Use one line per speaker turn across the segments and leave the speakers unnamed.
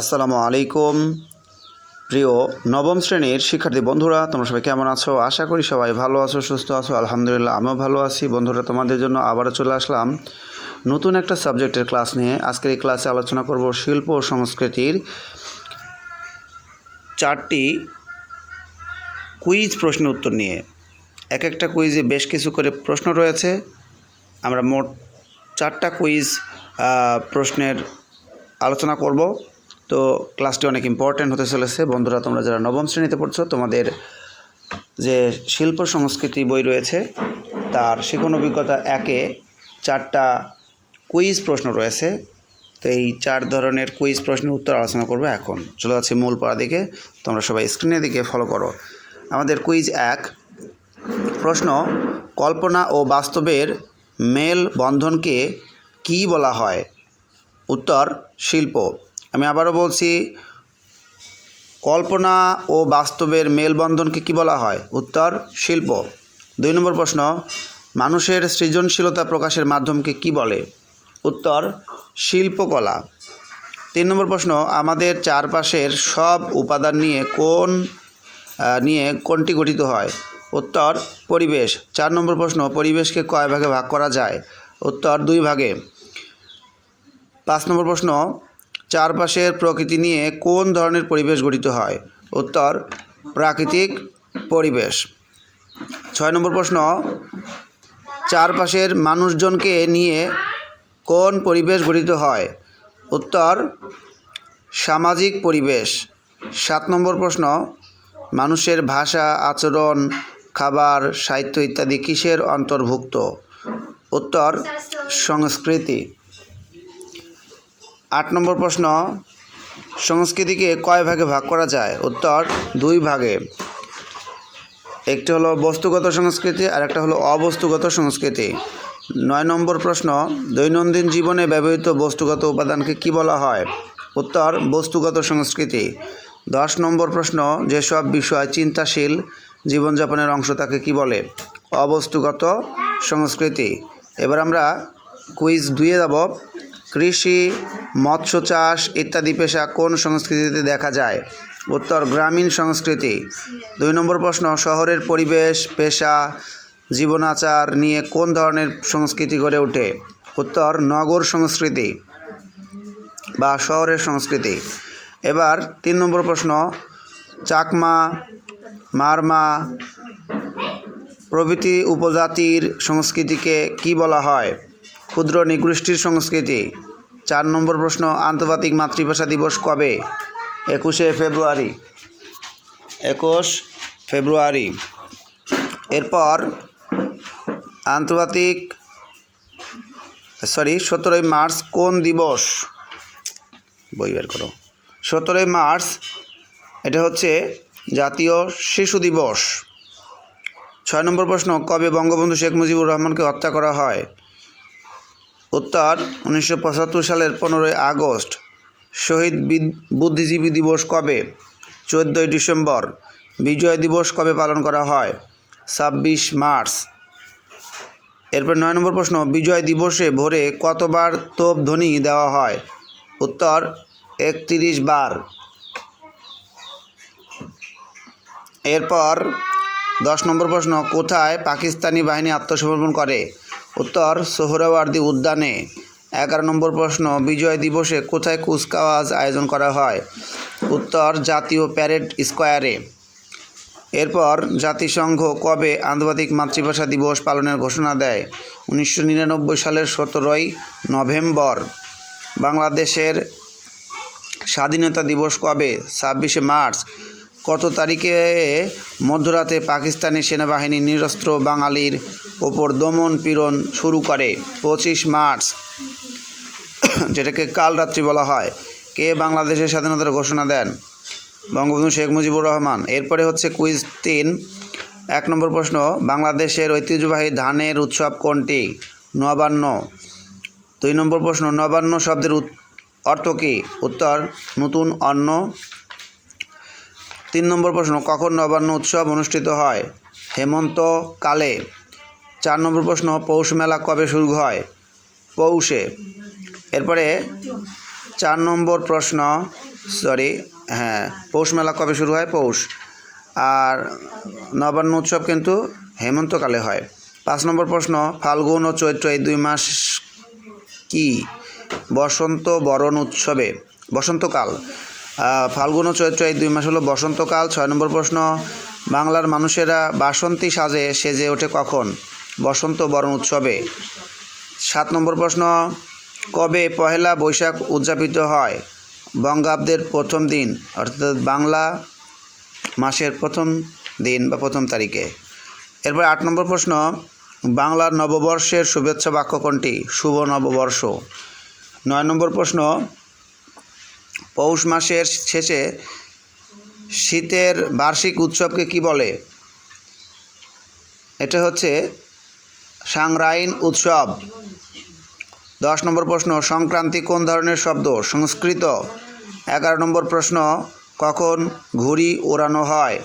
আসসালামু আলাইকুম। প্রিয় নবম শ্রেণির শিক্ষার্থী বন্ধুরা, তোমরা সবাই কেমন আছো? আশা করি সবাই ভালো আছো, সুস্থ আছো। আলহামদুলিল্লাহ, আমিও ভালো আছি। বন্ধুরা, তোমাদের জন্য আবারও চলে আসলাম নতুন একটা সাবজেক্টের ক্লাস নিয়ে। আজকের এই ক্লাসে আলোচনা করব শিল্প ও সংস্কৃতির চারটি কুইজ প্রশ্নের উত্তর নিয়ে। এক একটা কুইজে বেশ কিছু করে প্রশ্ন রয়েছে। আমরা মোট চারটা কুইজ প্রশ্নের আলোচনা করব। তো ক্লাসটি অনেক ইম্পর্ট্যান্ট হতে চলেছে। বন্ধুরা, তোমরা যারা নবম শ্রেণীতে পড়ছো, তোমাদের যে শিল্প সংস্কৃতি বই রয়েছে, তার শিখন অভিজ্ঞতা একে চারটা কুইজ প্রশ্ন রয়েছে। তো এই চার ধরনের কুইজ প্রশ্নের উত্তর আলোচনা করব এখন। চলে যাচ্ছে মূল পড়া দিকে। তোমরা সবাই স্ক্রিনের দিকে ফলো করো। আমাদের কুইজ এক, প্রশ্ন, কল্পনা ও বাস্তবের মেল বন্ধনকে কী বলা হয়? উত্তর, শিল্প। আমি আবারও বলছি, কল্পনা ও বাস্তবের মেলবন্ধনকে কী বলা হয়? উত্তর, শিল্প। দুই নম্বর প্রশ্ন, মানুষের সৃজনশীলতা প্রকাশের মাধ্যমকে কি বলে? উত্তর, শিল্পকলা। তিন নম্বর প্রশ্ন, আমাদের চারপাশের সব উপাদান নিয়ে কোন নিয়ে কোনটি গঠিত হয়? উত্তর, পরিবেশ। চার নম্বর প্রশ্ন, পরিবেশকে কয় ভাগে ভাগ করা যায়? উত্তর, দুই ভাগে। পাঁচ নম্বর প্রশ্ন চারপাশের প্রকৃতি নিয়ে কোন ধরনের পরিবেশ গঠিত হয়? উত্তর, প্রাকৃতিক পরিবেশ। ছয় নম্বর প্রশ্ন, চারপাশের মানুষজনকে নিয়ে কোন পরিবেশ গঠিত হয়? উত্তর, সামাজিক পরিবেশ। সাত নম্বর প্রশ্ন, মানুষের ভাষা, আচরণ, খাবার, সাহিত্য ইত্যাদি কিসের অন্তর্ভুক্ত? উত্তর, সংস্কৃতি। আট নম্বর প্রশ্ন, সংস্কৃতিকে কয় ভাগে ভাগ করা যায়? উত্তর, দুই ভাগে। একটি হলো বস্তুগত সংস্কৃতি আর একটা হলো অবস্তুগত সংস্কৃতি। নয় নম্বর প্রশ্ন, দৈনন্দিন জীবনে ব্যবহৃত বস্তুগত উপাদানকে কি বলা হয়? উত্তর, বস্তুগত সংস্কৃতি। দশ নম্বর প্রশ্ন, যেসব বিষয় চিন্তাশীল জীবনযাপনের অংশ তাকে কি বলে? অবস্তুগত সংস্কৃতি। এবার আমরা কুইজ দুয়ে যাব। কৃষি, মৎস্য চাষ ইত্যাদি পেশা কোন সংস্কৃতিতে দেখা যায়? উত্তর, গ্রামীণ সংস্কৃতি। দুই নম্বর প্রশ্ন, শহরের পরিবেশ, পেশা, জীবনাচার নিয়ে কোন ধরনের সংস্কৃতি গড়ে ওঠে? উত্তর, নগর সংস্কৃতি বা শহরের সংস্কৃতি। এবার তিন নম্বর প্রশ্ন, চাকমা, মারমা প্রভৃতি উপজাতির সংস্কৃতিকে কি বলা হয়? ক্ষুদ্র নিগোষ্ঠীর সংস্কৃতি। চার নম্বর প্রশ্ন, আন্তর্জাতিক মাতৃভাষা দিবস কবে? একুশে ফেব্রুয়ারি। একুশ ফেব্রুয়ারি। এরপর আন্তর্জাতিক সরি সতেরোই মার্চ কোন দিবস? বই বের করো। সতেরোই মার্চ, এটা হচ্ছে জাতীয় শিশু দিবস। ছয় নম্বর প্রশ্ন, কবে বঙ্গবন্ধু শেখ মুজিবুর রহমানকে হত্যা করা হয়? উত্তর, উনিশশো পঁচাত্তর সালের পনেরোই আগস্ট, শহীদ বিদ- বুদ্ধিজীবী দিবস কবে? চোদ্দোই ডিসেম্বর, বিজয় দিবস কবে পালন করা হয়? ছাব্বিশ মার্চ। এরপর নয় নম্বর প্রশ্ন, বিজয় দিবসে ভোরে কতবার তোপ ধ্বনি দেওয়া হয়? উত্তর, একত্রিশ বার। এরপর দশ নম্বর প্রশ্ন, কোথায় পাকিস্তানি বাহিনী আত্মসমর্পণ করে? উত্তর সোহরাওয়ার্দী উদ্যানে এগারো নম্বর প্রশ্ন, বিজয় দিবসে কোথায় কুচকাওয়াজ আয়োজন করা হয়? উত্তর, জাতীয় প্যারেড স্কোয়ারে। এরপর, জাতিসংঘ কবে আন্তর্জাতিক মাতৃভাষা দিবস পালনের ঘোষণা দেয়? উনিশশো নিরানব্বই সালের সতেরোই নভেম্বর। বাংলাদেশের স্বাধীনতা দিবস কবে? ছাব্বিশে মার্চ। কত তারিখে মধ্যরাতে পাকিস্তানি সেনাবাহিনী নিরস্ত্র বাঙালির ওপর দমন পীড়ন শুরু করে? পঁচিশ মার্চ। যেটাকে কাল রাত্রি বলা হয়। কে বাংলাদেশের স্বাধীনতার ঘোষণা দেন? বঙ্গবন্ধু শেখ মুজিবুর রহমান। এরপরে হচ্ছে কুইজ তিন। এক নম্বর প্রশ্ন, বাংলাদেশের ঐতিহ্যবাহী ধানের উৎসব কোনটি? নবান্ন। দুই নম্বর প্রশ্ন, নবান্ন শব্দের অর্থ কী? উত্তর, নতুন অন্ন। তিন নম্বর প্রশ্ন, কখন নবান্ন উৎসব অনুষ্ঠিত হয়? হেমন্ত কালে। চার নম্বর প্রশ্ন, পৌষ মেলা কবে শুরু হয়? পৌষে। এরপরে চার নম্বর প্রশ্ন সরি হ্যাঁ পৌষ মেলা কবে শুরু হয়? পৌষ। আর নবান্ন উৎসব কিন্তু হেমন্তকালে হয়। পাঁচ নম্বর প্রশ্ন, ফাল্গুন ও চৈত্র এই দুই মাস কি? বসন্ত বরণ উৎসবে, বসন্তকাল। ফাল্গুন ও চৈত্র এই দুই মাস হলো বসন্তকাল। ছয় নম্বর প্রশ্ন, বাংলার মানুষেরা বাসন্তী সাজে সেজে ওঠে কখন? বসন্ত বরণ উৎসবে। সাত নম্বর প্রশ্ন, কবে পহেলা বৈশাখ উদযাপিত হয়? বঙ্গাব্দের প্রথম দিন, অর্থাৎ বাংলা মাসের প্রথম দিন বা প্রথম তারিখে। এরপর আট নম্বর প্রশ্ন, বাংলার নববর্ষের শুভেচ্ছা বাক্য কোনটি? শুভ নববর্ষ। নয় নম্বর প্রশ্ন পৌষ মাসের শেষে শীতের বার্ষিক উৎসবকে কি বলে? এটা হচ্ছে সাংরাইন উৎসব। দশ নম্বর প্রশ্ন, সংক্রান্তি কোন ধরনের শব্দ? সংস্কৃত। এগারো নম্বর প্রশ্ন, কখন ঘুড়ি ওড়ানো হয়?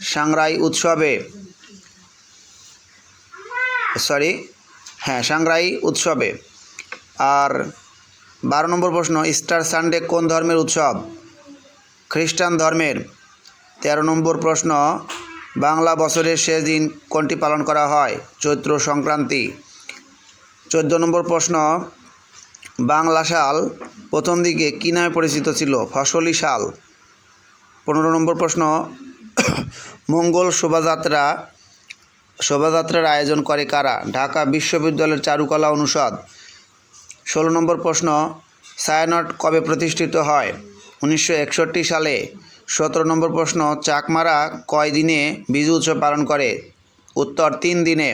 সাংরাই উৎসবে। সরি হ্যাঁ সাংরাই উৎসবে। আর বারো নম্বর প্রশ্ন ইস্টার সানডে কোন ধর্মের উৎসব? খ্রিস্টান ধর্মের। তেরো নম্বর প্রশ্ন, বাংলা বছরের শেষ দিন কোনটি পালন করা হয়? চৈত্র সংক্রান্তি। চোদ্দ নম্বর প্রশ্ন, বাংলা সাল প্রথম দিকে কী নামে পরিচিত ছিল? ফসলি সাল পনেরো নম্বর প্রশ্ন, মঙ্গল শোভাযাত্রা, শোভাযাত্রার আয়োজন করে কারা? ঢাকা বিশ্ববিদ্যালয়ের চারুকলা অনুষদ। ষোলো নম্বর প্রশ্ন, সায়ানট কবে প্রতিষ্ঠিত হয়? উনিশশো একষট্টি সালে। সতেরো নম্বর প্রশ্ন, চাকমারা কয় দিনে বিজু উৎসব পালন করে? উত্তর, তিন দিনে।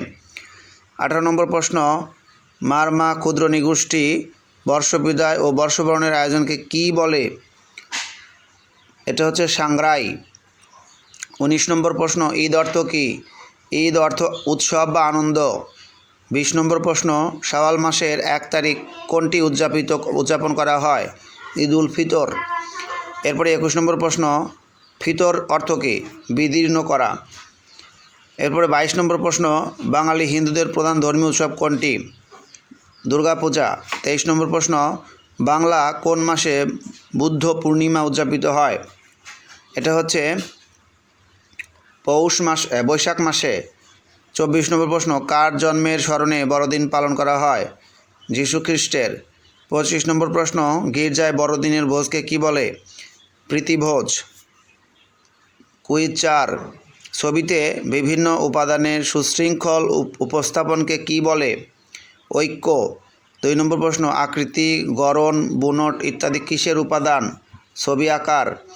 আঠারো নম্বর প্রশ্ন, মারমা ক্ষুদ্র নিগোষ্ঠী বর্ষবিদায় ও বর্ষবরণের আয়োজনকে কি বলে? এটা হচ্ছে সাংগ্রাই উনিশ নম্বর প্রশ্ন, ঈদ অর্থ কী? ঈদ অর্থ উৎসব বা আনন্দ। বিশ নম্বর প্রশ্ন, শাওয়াল মাসের এক তারিখ কোনটি উদযাপিত, উদযাপন করা হয়? ঈদ উল ফিতর। এরপরে একুশ নম্বর প্রশ্ন, ফিতর অর্থ কী? বিদীর্ণ করা। এরপরে বাইশ নম্বর প্রশ্ন, বাঙালি হিন্দুদের প্রধান ধর্মীয় উৎসব কোনটি? দুর্গাপূজা তেইশ নম্বর প্রশ্ন, বাংলা কোন মাসে বুদ্ধ পূর্ণিমা উদযাপিত হয়? এটা হচ্ছে পৌষ মাস, বৈশাখ মাসে। চব্বিশ নম্বর প্রশ্ন, কার জন্মের স্মরণে বড়দিন পালন করা হয়? যীশু খ্রিস্টের। পঁচিশ নম্বর প্রশ্ন, গির্জায় বড়দিনের ভোজকে কি বলে? প্রীতিভোজ। কুইজ চার, ছবিতে বিভিন্ন উপাদানের সুশৃঙ্খল উপ- উপস্থাপনকে কি বলে? ঐক্য। দুই নম্বর প্রশ্ন, আকৃতি, গড়ন, বুনট ইত্যাদি কিসের উপাদান? ছবি আকার।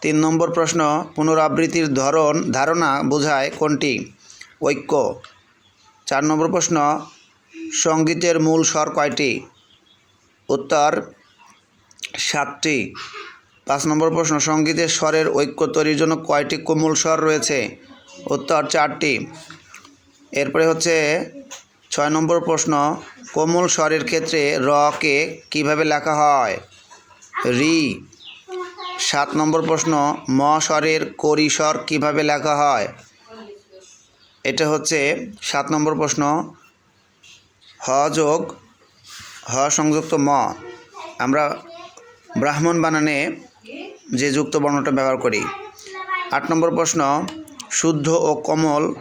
তিন নম্বর প্রশ্ন, পুনরাবৃত্তির ধরন, ধারণা বোঝায় কোনটি? ঐক্য। চার নম্বর প্রশ্ন, সঙ্গীতের মূল স্বর কয়টি? উত্তর, সাতটি। পাঁচ নম্বর প্রশ্ন, সঙ্গীতের স্বরের ঐক্য তৈরির জন্য কয়টি কোমল স্বর রয়েছে? উত্তর, চারটি। এরপরে হচ্ছে ছয় নম্বর প্রশ্ন, কোমল স্বরের ক্ষেত্রে র, কে কীভাবে লেখা হয়? রি। সাত নম্বর প্রশ্ন, ম স্বরের করি স্বর কীভাবে লেখা হয়? এটা হচ্ছে সাত নম্বর প্রশ্ন। হ যোগ, হ সংযুক্ত ম। আমরা ব্রাহ্মণ বানানে যে যুক্ত বর্ণটা ব্যবহার করি। আট নম্বর প্রশ্ন, শুদ্ধ ও কমল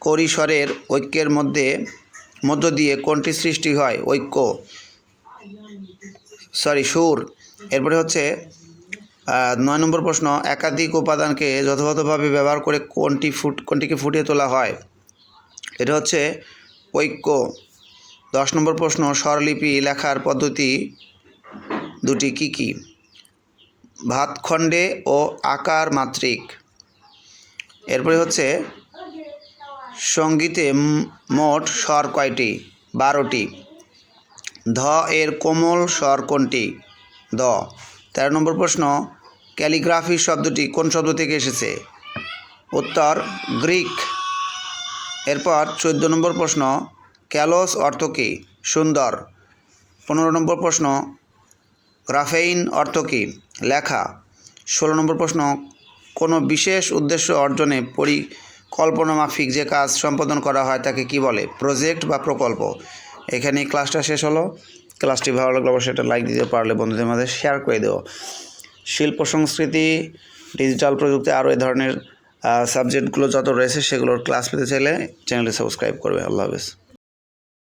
করিস্বরের ঐক্যের মধ্যে, মধ্য দিয়ে কোনটি সৃষ্টি হয়? ঐক্য। সরি, সুর। এরপরে হচ্ছে নয় নম্বর প্রশ্ন, একাধিক উপাদানকে যথাযথভাবে ব্যবহার করে কোনটি ফুট, কোনটিকে ফুটিয়ে তোলা হয়? এটা হচ্ছে ঐক্য। দশ নম্বর প্রশ্ন, স্বরলিপি লেখার পদ্ধতি দুটি কি কি? ভাতখণ্ডে ও আকার মাত্রিক। এরপরে হচ্ছে, সঙ্গীতে মোট স্বর কয়টি? বারোটি। ধ এর কোমল স্বর কোনটি? দ। তেরো নম্বর প্রশ্ন, ক্যালিগ্রাফি শব্দটি কোন শব্দ থেকে এসেছে? উত্তর, গ্রিক। এরপর চোদ্দ নম্বর প্রশ্ন, ক্যালোস অর্থ কী? সুন্দর। পনেরো নম্বর প্রশ্ন, গ্রাফেইন অর্থ কী? লেখা। ষোলো নম্বর প্রশ্ন, কোনো বিশেষ উদ্দেশ্য অর্জনে পরিকল্পনা মাফিক যে কাজ সম্পাদন করা হয় তাকে কি বলে? প্রজেক্ট বা প্রকল্প। এখানে ক্লাসটা শেষ হলো। ক্লাসটি ভালো লাগলে অবশ্যই একটা লাইক দিতে পারলে বন্ধুদের মাঝে শেয়ার করে দেও। শিল্প সংস্কৃতি ডিজিটাল প্রযুক্তি, আরও এ ধরনের সাবজেক্টগুলো যত রয়েছে সেগুলোর ক্লাস পেতে চাইলে চ্যানেলটি সাবস্ক্রাইব করবে। আল্লাহ হাফেজ।